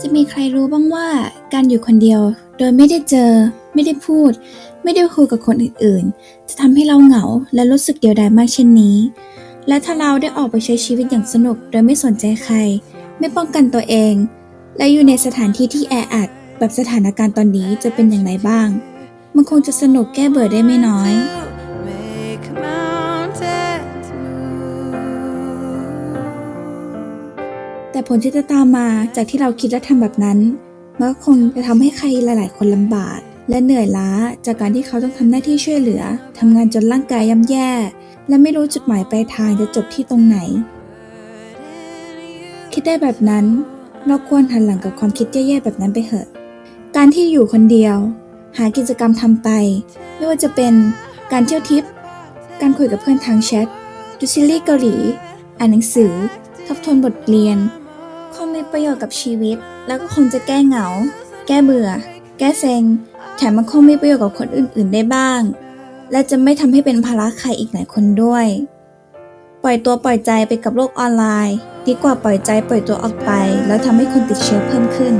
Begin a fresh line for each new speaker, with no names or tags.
จะมีใครรู้บ้างว่าการอยู่คนเดียว โดยไม่ได้เจอ ไม่ได้พูด ไม่ได้คุยกับคนอื่นๆ จะทำให้เราเหงาและรู้สึกเดียวดายมากเช่นนี้ และถ้าเราได้ออกไปใช้ชีวิตอย่างสนุก โดยไม่สนใจใคร ไม่ป้องกันตัวเอง และอยู่ในสถานที่ที่แออัดแบบสถานการณ์ตอนนี้จะเป็นอย่างไรบ้าง มันคงจะสนุกแก้เบื่อได้ไม่น้อย แต่ผลที่จะตามมาจากที่เราคิดและทำแบบนั้นมันก็คงจะทำให้ใครหลาย ๆ คนลำบาก และเหนื่อยล้าจากการที่เขาต้องทำหน้าที่ช่วยเหลือทำงานจนร่างกายย่ำแย่ และไม่รู้จุดหมายปลายทางจะจบที่ตรงไหน คิดได้แบบนั้น เราควรหันหลังกับความคิดแย่ ๆ แบบนั้นไปเถอะ การที่อยู่คนเดียว หากิจกรรมทำไป ไม่ว่าจะเป็นการเที่ยวทริป การคุยกับเพื่อนทางแชทดูซีรีส์เกาหลี อ่านหนังสือทบทวนบทเรียน คงมีประโยชน์กับชีวิต แล้วก็คงจะแก้เหงา แก้เบื่อ แก้เซ็ง แถมมันคงมีประโยชน์กับคนอื่น ๆ ได้บ้าง และจะไม่ทำให้เป็นภาระใครอีกหลายคนด้วย ปล่อยตัวปล่อยใจไปกับโลกออนไลน์ ดีกว่าปล่อยใจปล่อยตัวออกไป แล้วทำให้คนติดเชื้อเพิ่มขึ้น